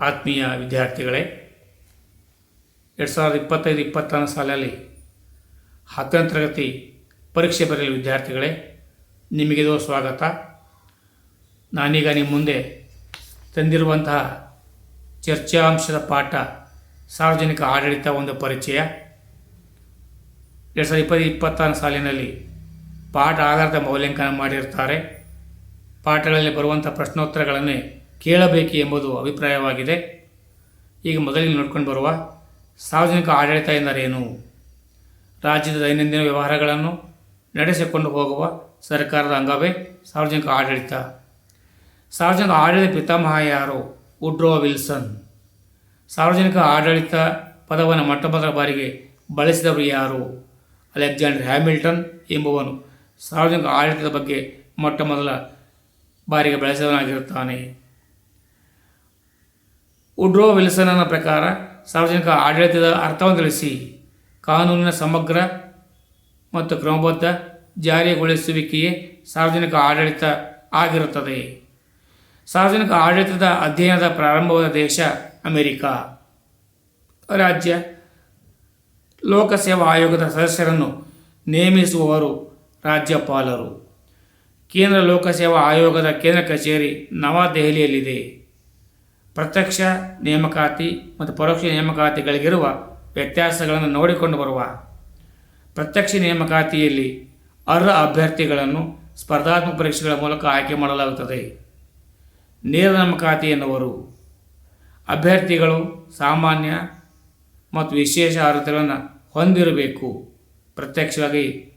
ಆತ್ಮೀಯ ವಿದ್ಯಾರ್ಥಿಗಳೇ, ಎರಡು ಸಾವಿರದ ಇಪ್ಪತ್ತೈದು ಇಪ್ಪತ್ತಾರನೇ ಸಾಲಲ್ಲಿ ಹತ್ತನೇ ತರಗತಿ ಪರೀಕ್ಷೆ ಬರೆಯಲು ವಿದ್ಯಾರ್ಥಿಗಳೇ ನಿಮಗಿದು ಸ್ವಾಗತ. ನಾನೀಗ ನಿಮ್ಮ ಮುಂದೆ ತಂದಿರುವಂತಹ ಚರ್ಚಾಂಶದ ಪಾಠ ಸಾರ್ವಜನಿಕ ಆಡಳಿತ ಒಂದು ಪರಿಚಯ. ಎರಡು ಸಾವಿರದ ಇಪ್ಪತ್ತು ಇಪ್ಪತ್ತಾರನೇ ಸಾಲಿನಲ್ಲಿ ಪಾಠ ಆಧಾರದ ಮೌಲ್ಯಾಂಕನ ಮಾಡಿರ್ತಾರೆ. ಪಾಠಗಳಲ್ಲಿ ಬರುವಂಥ ಪ್ರಶ್ನೋತ್ತರಗಳನ್ನೇ ಕೇಳಬೇಕು ಎಂಬುದು ಅಭಿಪ್ರಾಯವಾಗಿದೆ. ಈಗ ಮೊದಲಿಗೆ ನೋಡ್ಕೊಂಡು ಬರುವ ಸಾರ್ವಜನಿಕ ಆಡಳಿತ ಎಂದರೇನು ರಾಜ್ಯದ ದೈನಂದಿನ ವ್ಯವಹಾರಗಳನ್ನು ನಡೆಸಿಕೊಂಡು ಹೋಗುವ ಸರ್ಕಾರದ ಅಂಗವೇ ಸಾರ್ವಜನಿಕ ಆಡಳಿತ. ಸಾರ್ವಜನಿಕ ಆಡಳಿತ ಪಿತಾಮಹ ಯಾರು? Woodrow Wilson. ಸಾರ್ವಜನಿಕ ಆಡಳಿತ ಪದವನ್ನು ಮೊಟ್ಟ ಮೊದಲ ಬಾರಿಗೆ ಬಳಸಿದವರು ಯಾರು? ಅಲೆಕ್ಸಾಂಡರ್ ಹ್ಯಾಮಿಲ್ಟನ್ ಎಂಬುವನು ಸಾರ್ವಜನಿಕ ಆಡಳಿತದ ಬಗ್ಗೆ ಮೊಟ್ಟ ಮೊದಲ ಬಾರಿಗೆ ಬಳಸಿದವನಾಗಿರುತ್ತಾನೆ. ಉಡ್ರೋ ವಿಲ್ಸನನ ಪ್ರಕಾರ ಸಾರ್ವಜನಿಕ ಆಡಳಿತದ ಅರ್ಥವನ್ನು ತಿಳಿಸಿ. ಕಾನೂನಿನ ಸಮಗ್ರ ಮತ್ತು ಕ್ರಮಬದ್ಧ ಜಾರಿಗೊಳಿಸುವಿಕೆಯೇ ಸಾರ್ವಜನಿಕ ಆಡಳಿತ ಆಗಿರುತ್ತದೆ. ಸಾರ್ವಜನಿಕ ಆಡಳಿತದ ಅಧ್ಯಯನದ ಪ್ರಾರಂಭವಾದ ದೇಶ ಅಮೆರಿಕ. ರಾಜ್ಯ ಲೋಕಸೇವಾ ಆಯೋಗದ ಸದಸ್ಯರನ್ನು ನೇಮಿಸುವವರು ರಾಜ್ಯಪಾಲರು. ಕೇಂದ್ರ ಲೋಕಸೇವಾ ಆಯೋಗದ ಕೇಂದ್ರ ಕಚೇರಿ ನವದೆಹಲಿಯಲ್ಲಿದೆ. ಪ್ರತ್ಯಕ್ಷ ನೇಮಕಾತಿ ಮತ್ತು ಪರೋಕ್ಷ ನೇಮಕಾತಿಗಳಿಗಿರುವ ವ್ಯತ್ಯಾಸಗಳನ್ನು ನೋಡಿಕೊಂಡು ಬರುವ ಪ್ರತ್ಯಕ್ಷ ನೇಮಕಾತಿಯಲ್ಲಿ ಅರ್ಹ ಅಭ್ಯರ್ಥಿಗಳನ್ನು ಸ್ಪರ್ಧಾತ್ಮಕ ಪರೀಕ್ಷೆಗಳ ಮೂಲಕ ಆಯ್ಕೆ ಮಾಡಲಾಗುತ್ತದೆ. ನೇರ ನೇಮಕಾತಿ ಎನ್ನುವರು ಅಭ್ಯರ್ಥಿಗಳು ಸಾಮಾನ್ಯ ಮತ್ತು ವಿಶೇಷ ಅರ್ಹತೆಗಳನ್ನು ಹೊಂದಿರಬೇಕು. ಪ್ರತ್ಯಕ್ಷವಾಗಿ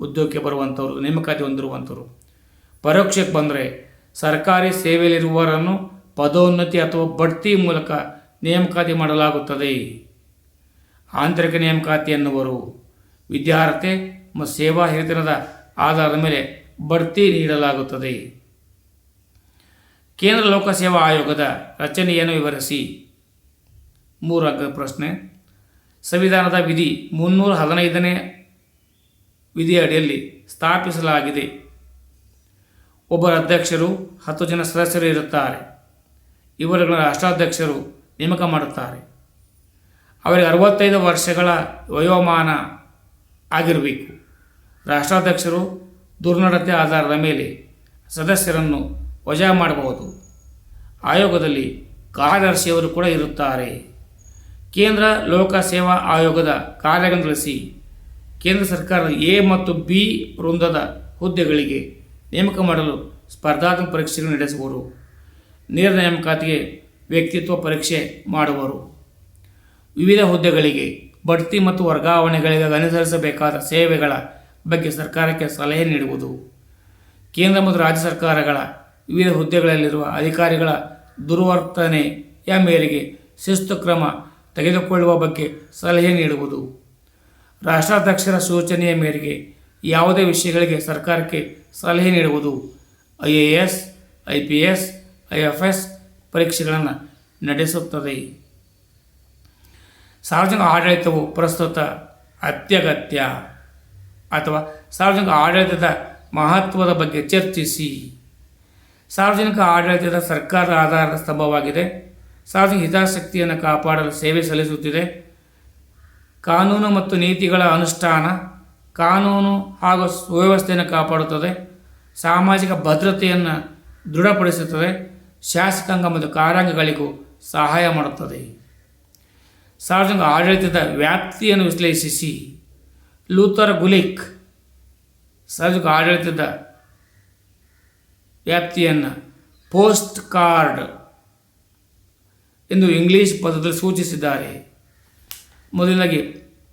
ಉದ್ಯೋಗಕ್ಕೆ ಬರುವಂಥವ್ರು, ನೇಮಕಾತಿ ಹೊಂದಿರುವಂಥವ್ರು. ಪರೋಕ್ಷಕ್ಕೆ ಬಂದರೆ ಸರ್ಕಾರಿ ಸೇವೆಯಲ್ಲಿರುವವರನ್ನು ಪದೋನ್ನತಿ ಅಥವಾ ಬಡ್ತಿ ಮೂಲಕ ನೇಮಕಾತಿ ಮಾಡಲಾಗುತ್ತದೆ. ಆಂತರಿಕ ನೇಮಕಾತಿ ಎನ್ನುವರು ವಿದ್ಯಾರ್ಹತೆ ಮತ್ತು ಸೇವಾ ಹಿರಿತನದ ಆಧಾರದ ಮೇಲೆ ಬಡ್ತಿ ನೀಡಲಾಗುತ್ತದೆ. ಕೇಂದ್ರ ಲೋಕಸೇವಾ ಆಯೋಗದ ರಚನೆಯನ್ನು ವಿವರಿಸಿ. ಮೂರು ಅಂಕದ ಪ್ರಶ್ನೆ. ಸಂವಿಧಾನದ ವಿಧಿ ಮುನ್ನೂರ ಹದಿನೈದನೇ ವಿಧಿಯ ಅಡಿಯಲ್ಲಿ ಸ್ಥಾಪಿಸಲಾಗಿದೆ. ಒಬ್ಬರ ಅಧ್ಯಕ್ಷರು ಹತ್ತು ಜನ ಸದಸ್ಯರು ಇರುತ್ತಾರೆ. ಇವರುಗಳ ರಾಷ್ಟ್ರಾಧ್ಯಕ್ಷರು ನೇಮಕ ಮಾಡುತ್ತಾರೆ. ಅವರಿಗೆ ಅರವತ್ತೈದು ವರ್ಷಗಳ ವಯೋಮಾನ ಆಗಿರಬೇಕು. ರಾಷ್ಟ್ರಾಧ್ಯಕ್ಷರು ದುರ್ನಡತೆ ಆಧಾರದ ಮೇಲೆ ಸದಸ್ಯರನ್ನು ವಜಾ ಮಾಡಬಹುದು. ಆಯೋಗದಲ್ಲಿ ಕಾರ್ಯದರ್ಶಿಯವರು ಕೂಡ ಇರುತ್ತಾರೆ. ಕೇಂದ್ರ ಲೋಕ ಸೇವಾ ಆಯೋಗದ ಕಾರ್ಯಗಳನ್ನು ತಿಳಿಸಿ ಕೇಂದ್ರ ಸರ್ಕಾರದ ಎ ಮತ್ತು ಬಿ ವೃಂದದ ಹುದ್ದೆಗಳಿಗೆ ನೇಮಕ ಮಾಡಲು ಸ್ಪರ್ಧಾತ್ಮಕ ಪರೀಕ್ಷೆಗಳನ್ನು ನಡೆಸುವರು ನೇರ ನೇಮಕಾತಿಗೆ ವ್ಯಕ್ತಿತ್ವ ಪರೀಕ್ಷೆ ಮಾಡುವರು. ವಿವಿಧ ಹುದ್ದೆಗಳಿಗೆ, ಬಡ್ತಿ ಮತ್ತು ವರ್ಗಾವಣೆಗಳಿಗೆ ಅನುಸರಿಸಬೇಕಾದ ಸೇವೆಗಳ ಬಗ್ಗೆ ಸರ್ಕಾರಕ್ಕೆ ಸಲಹೆ ನೀಡುವುದು. ಕೇಂದ್ರ ಮತ್ತು ರಾಜ್ಯ ಸರ್ಕಾರಗಳ ವಿವಿಧ ಹುದ್ದೆಗಳಲ್ಲಿರುವ ಅಧಿಕಾರಿಗಳ ದುರ್ವರ್ತನೆಯ ಮೇರೆಗೆ ಶಿಸ್ತು ಕ್ರಮ ತೆಗೆದುಕೊಳ್ಳುವ ಬಗ್ಗೆ ಸಲಹೆ ನೀಡುವುದು. ರಾಷ್ಟ್ರಾಧ್ಯಕ್ಷರ ಸೂಚನೆಯ ಮೇರೆಗೆ ಯಾವುದೇ ವಿಷಯಗಳಿಗೆ ಸರ್ಕಾರಕ್ಕೆ ಸಲಹೆ ನೀಡುವುದು. I A S, I P S I F S ಪರೀಕ್ಷೆಗಳನ್ನು ನಡೆಸುತ್ತದೆ. ಸಾರ್ವಜನಿಕ ಆಡಳಿತವು ಪ್ರಸ್ತುತ ಅತ್ಯಗತ್ಯ. ಅಥವಾ ಸಾರ್ವಜನಿಕ ಆಡಳಿತದ ಮಹತ್ವದ ಬಗ್ಗೆ ಚರ್ಚಿಸಿ. ಸಾರ್ವಜನಿಕ ಆಡಳಿತದ ಸರ್ಕಾರದ ಆಧಾರದ ಸ್ತಂಭವಾಗಿದೆ. ಸಾರ್ವಜನಿಕ ಹಿತಾಸಕ್ತಿಯನ್ನು ಕಾಪಾಡಲು ಸೇವೆ ಸಲ್ಲಿಸುತ್ತಿದೆ. ಕಾನೂನು ಮತ್ತು ನೀತಿಗಳ ಅನುಷ್ಠಾನ ಕಾನೂನು ಹಾಗೂ ಸುವ್ಯವಸ್ಥೆಯನ್ನು ಕಾಪಾಡುತ್ತದೆ. ಸಾಮಾಜಿಕ ಭದ್ರತೆಯನ್ನು ದೃಢಪಡಿಸುತ್ತದೆ. ಶಾಸಕಾಂಗ ಮತ್ತು ಕಾರ್ಯಾಂಗಗಳಿಗೂ ಸಹಾಯ ಮಾಡುತ್ತದೆ. ಸಾರ್ವಜನಿಕ ಆಡಳಿತದ ವ್ಯಾಪ್ತಿಯನ್ನು ವಿಶ್ಲೇಷಿಸಿ. ಲೂಥರ್ ಗುಲಿಕ್ ಸಾರ್ವಜನಿಕ ಆಡಳಿತದ ವ್ಯಾಪ್ತಿಯನ್ನು ಪೋಸ್ಟ್ ಕಾರ್ಡ್ ಎಂದು ಇಂಗ್ಲೀಷ್ ಪದದಲ್ಲಿ ಸೂಚಿಸಿದ್ದಾರೆ. ಮೊದಲಾಗಿ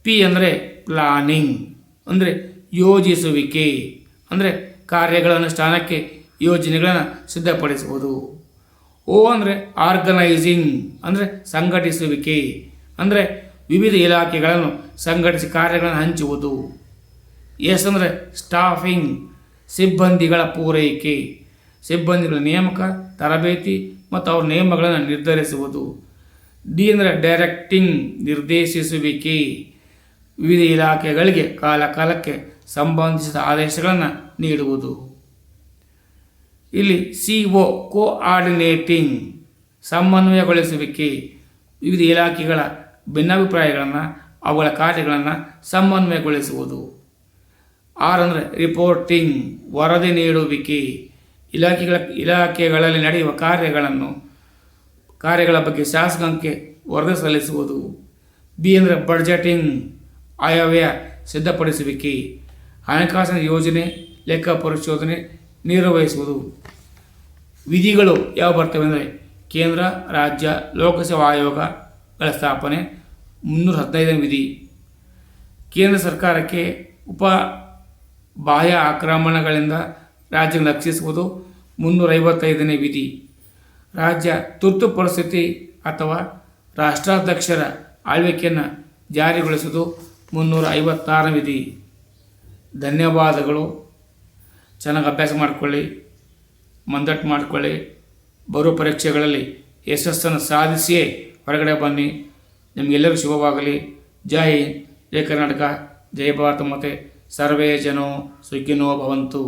ಪಿ ಅಂದರೆ ಪ್ಲಾನಿಂಗ್, ಅಂದರೆ ಯೋಜಿಸುವಿಕೆ, ಅಂದರೆ ಕಾರ್ಯಗಳನ್ನು ಸ್ಥಾನಕ್ಕೆ ಯೋಜನೆಗಳನ್ನು ಸಿದ್ಧಪಡಿಸುವುದು. ಓ ಅಂದರೆ ಆರ್ಗನೈಸಿಂಗ್ ಅಂದರೆ ಸಂಘಟಿಸುವಿಕೆ, ಅಂದರೆ ವಿವಿಧ ಇಲಾಖೆಗಳನ್ನು ಸಂಘಟಿಸಿ ಕಾರ್ಯಗಳನ್ನು ಹಂಚುವುದು. ಎಸ್ ಅಂದರೆ ಸ್ಟಾಫಿಂಗ್ ಸಿಬ್ಬಂದಿಗಳ ಪೂರೈಕೆ, ಸಿಬ್ಬಂದಿಗಳ ನೇಮಕ, ತರಬೇತಿ ಮತ್ತು ಅವರ ನಿಯಮಗಳನ್ನು ನಿರ್ಧರಿಸುವುದು. ಡಿ ಅಂದರೆ ಡೈರೆಕ್ಟಿಂಗ್ ನಿರ್ದೇಶಿಸುವಿಕೆ. ವಿವಿಧ ಇಲಾಖೆಗಳಿಗೆ ಕಾಲ ಕಾಲಕ್ಕೆ ಸಂಬಂಧಿಸಿದ ಆದೇಶಗಳನ್ನು ನೀಡುವುದು. ಇಲ್ಲಿ ಸಿ ಒ ಕೋಆರ್ಡಿನೇಟಿಂಗ್ ಸಮನ್ವಯಗೊಳಿಸುವಿಕೆ. ವಿವಿಧ ಇಲಾಖೆಗಳ ಭಿನ್ನಾಭಿಪ್ರಾಯಗಳನ್ನು, ಅವುಗಳ ಕಾರ್ಯಗಳನ್ನು ಸಮನ್ವಯಗೊಳಿಸುವುದು. ಆರ್ ಅಂದರೆ ರಿಪೋರ್ಟಿಂಗ್ ವರದಿ ನೀಡುವಿಕೆ. ಇಲಾಖೆಗಳ, ಇಲಾಖೆಗಳಲ್ಲಿ ನಡೆಯುವ ಕಾರ್ಯಗಳನ್ನು, ಕಾರ್ಯಗಳ ಬಗ್ಗೆ ಶಾಸಕಾಂಗಕ್ಕೆ ವರದಿ ಸಲ್ಲಿಸುವುದು. ಬಿ ಅಂದರೆ ಬಡ್ಜೆಟಿಂಗ್ ಆಯವ್ಯಯ ಸಿದ್ಧಪಡಿಸುವಿಕೆ. ಹಣಕಾಸಿನ ಯೋಜನೆ, ಲೆಕ್ಕ ಪರಿಶೋಧನೆ ನಿರ್ವಹಿಸುವುದು. ವಿಧಿಗಳು ಯಾವ ಬರ್ತವೆ ಅಂದರೆ ಕೇಂದ್ರ, ರಾಜ್ಯ, ಲೋಕಸೇವಾ ಆಯೋಗಗಳ ಸ್ಥಾಪನೆ, ಮುನ್ನೂರ ಹದಿನೈದನೇ ವಿಧಿ. ಕೇಂದ್ರ ಸರ್ಕಾರಕ್ಕೆ ಉಪ ಬಾಹ್ಯ ಆಕ್ರಮಣಗಳಿಂದ ರಾಜ್ಯ ರಕ್ಷಿಸುವುದು ಮುನ್ನೂರ ಐವತ್ತೈದನೇ ವಿಧಿ. ರಾಜ್ಯ ತುರ್ತು ಪರಿಸ್ಥಿತಿ ಅಥವಾ ರಾಷ್ಟ್ರಾಧ್ಯಕ್ಷರ ಆಳ್ವಿಕೆಯನ್ನು ಜಾರಿಗೊಳಿಸುವುದು ಮುನ್ನೂರ ಐವತ್ತಾರನೇ ವಿಧಿ. ಧನ್ಯವಾದಗಳು. ಚೆನ್ನಾಗಿ ಅಭ್ಯಾಸ ಮಾಡಿಕೊಳ್ಳಿ ಮಂದಟ್ಟು ಮಾಡಿಕೊಳ್ಳಿ, ಬರೋ ಪರೀಕ್ಷೆಗಳಲ್ಲಿ ಯಶಸ್ಸನ್ನು ಸಾಧಿಸಿಯೇ ಹೊರಗಡೆ ಬನ್ನಿ. ನಿಮಗೆಲ್ಲರಿಗೂ ಶುಭವಾಗಲಿ. ಜೈ ಜಯ ಕರ್ನಾಟಕ, ಜೈ ಭಾರತ ಮತ್ತು ಸರ್ವೇ ಜನೋ ಸುಖಿನೋ ಭವಂತು.